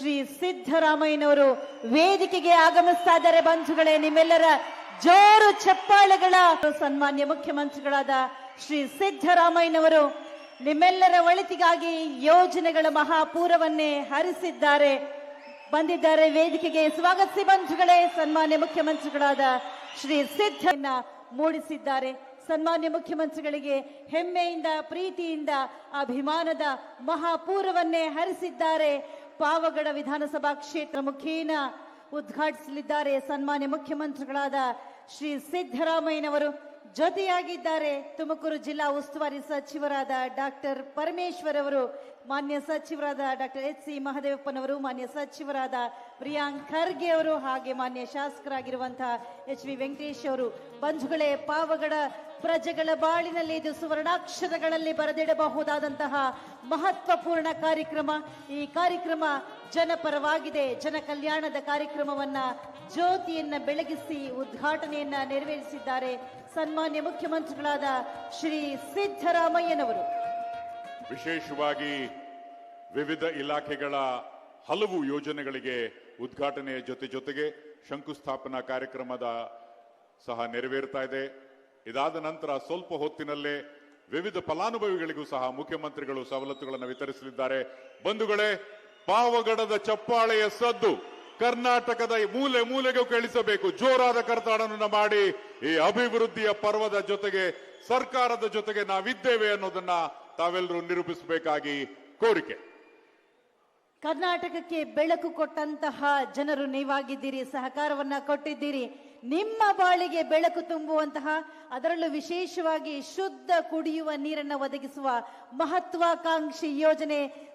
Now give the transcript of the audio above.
ಶ್ರೀ ಸಿದ್ದರಾಮಯ್ಯನವರು ವೇದಿಕೆಗೆ ಆಗಮಿಸ್ತಾ ಇದ್ದಾರೆ ಬಂಧುಗಳೇ, ನಿಮ್ಮೆಲ್ಲರ ಜೋರು ಚಪ್ಪಾಳೆಗಳ ಸನ್ಮಾನ್ಯ ಮುಖ್ಯಮಂತ್ರಿಗಳಾದ ಶ್ರೀ ಸಿದ್ದರಾಮಯ್ಯನವರು ನಿಮ್ಮೆಲ್ಲರ ಒಳಿತಿಗಾಗಿ ಯೋಜನೆಗಳ ಮಹಾಪೂರವನ್ನೇ ಹರಿಸಿದ್ದಾರೆ, ಬಂದಿದ್ದಾರೆ ವೇದಿಕೆಗೆ. ಸ್ವಾಗತಿಸಿ ಬಂಧುಗಳೇ, ಸನ್ಮಾನ್ಯ ಮುಖ್ಯಮಂತ್ರಿಗಳಾದ ಶ್ರೀ ಸಿದ್ದನ್ನ ಮೂಡಿಸಿದ್ದಾರೆ. ಸನ್ಮಾನ್ಯ ಮುಖ್ಯಮಂತ್ರಿಗಳಿಗೆ ಹೆಮ್ಮೆಯಿಂದ, ಪ್ರೀತಿಯಿಂದ, ಅಭಿಮಾನದ ಮಹಾಪೂರವನ್ನೇ ಹರಿಸಿದ್ದಾರೆ. ಪಾವಗಡ ವಿಧಾನಸಭಾ ಕ್ಷೇತ್ರ ಮುಖೇನ ಉದ್ಘಾಟಿಸಲಿದ್ದಾರೆ ಸನ್ಮಾನ್ಯ ಮುಖ್ಯಮಂತ್ರಿಗಳಾದ ಶ್ರೀ ಸಿದ್ದರಾಮಯ್ಯನವರು. ಜೊತೆಯಾಗಿದ್ದಾರೆ ತುಮಕೂರು ಜಿಲ್ಲಾ ಉಸ್ತುವಾರಿ ಸಚಿವರಾದ ಡಾಕ್ಟರ್ ಪರಮೇಶ್ವರ್ ಅವರು, ಮಾನ್ಯ ಸಚಿವರಾದ ಡಾಕ್ಟರ್ ಎಚ್ ಸಿ ಮಹದೇವಪ್ಪನವರು ಮಾನ್ಯ ಸಚಿವರಾದ ಪ್ರಿಯಾಂಕ್ ಖರ್ಗೆ ಅವರು, ಹಾಗೆ ಮಾನ್ಯ ಶಾಸಕರಾಗಿರುವಂತಹ ಎಚ್ ವಿ ವೆಂಕಟೇಶ್ ಅವರು. ಬಂಧುಗಳೇ, ಪಾವಗಡ ಪ್ರಜೆಗಳ ಬಾಳಿನಲ್ಲಿ ಇದು ಸುವರ್ಣಾಕ್ಷರಗಳಲ್ಲಿ ಬರೆದಿಡಬಹುದಾದಂತಹ ಮಹತ್ವಪೂರ್ಣ ಕಾರ್ಯಕ್ರಮ. ಈ ಕಾರ್ಯಕ್ರಮ ಜನಪರವಾಗಿದೆ ಜನ ಕಲ್ಯಾಣದ ಕಾರ್ಯಕ್ರಮವನ್ನ ಜ್ಯೋತಿಯನ್ನ ಬೆಳಗಿಸಿ ಉದ್ಘಾಟನೆಯನ್ನ ನೆರವೇರಿಸಿದ್ದಾರೆ ಸನ್ಮಾನ್ಯ ಮುಖ್ಯಮಂತ್ರಿಗಳಾದ ಶ್ರೀ ಸಿದ್ದರಾಮಯ್ಯನವರು. ವಿಶೇಷವಾಗಿ ವಿವಿಧ ಇಲಾಖೆಗಳ ಹಲವು ಯೋಜನೆಗಳಿಗೆ ಉದ್ಘಾಟನೆಯ ಜೊತೆ ಜೊತೆಗೆ ಶಂಕುಸ್ಥಾಪನಾ ಕಾರ್ಯಕ್ರಮದ ಸಹ ನೆರವೇರ್ತಾ ಇದೆ. ಇದಾದ ನಂತರ ಸ್ವಲ್ಪ ಹೊತ್ತಿನಲ್ಲೇ ವಿವಿಧ ಫಲಾನುಭವಿಗಳಿಗೂ ಸಹ ಮುಖ್ಯಮಂತ್ರಿಗಳು ಸವಲತ್ತುಗಳನ್ನು ವಿತರಿಸಲಿದ್ದಾರೆ. ಬಂಧುಗಳೇ ಪಾವಗಡದ ಚಪ್ಪಾಳೆಯ ಸದ್ದು ಕರ್ನಾಟಕದ ಮೂಲೆ ಮೂಲೆಗೂ ಕೇಳಿಸಬೇಕು. ಜೋರಾದ ಕರ್ತಾಡನನ್ನ ಮಾಡಿ ಈ ಅಭಿವೃದ್ಧಿಯ ಪರ್ವದ ಜೊತೆಗೆ, ಸರ್ಕಾರದ ಜೊತೆಗೆ ನಾವಿದ್ದೇವೆ ಅನ್ನೋದನ್ನ ತಾವೆಲ್ಲರೂ ನಿರೂಪಿಸಬೇಕಾಗಿ ಕೋರಿಕೆ. ಕರ್ನಾಟಕಕ್ಕೆ ಬೆಳಕು ಕೊಟ್ಟಂತಹ ಜನರು ನೀವಾಗಿದ್ದೀರಿ, ಸಹಕಾರವನ್ನ ಕೊಟ್ಟಿದ್ದೀರಿ. ನಿಮ್ಮ ಬಾಳಿಗೆ ಬೆಳಕು ತುಂಬುವಂತಹ, ಅದರಲ್ಲೂ ವಿಶೇಷವಾಗಿ ಶುದ್ಧ ಕುಡಿಯುವ ನೀರನ್ನು ಒದಗಿಸುವ ಮಹತ್ವಾಕಾಂಕ್ಷಿ ಯೋಜನೆ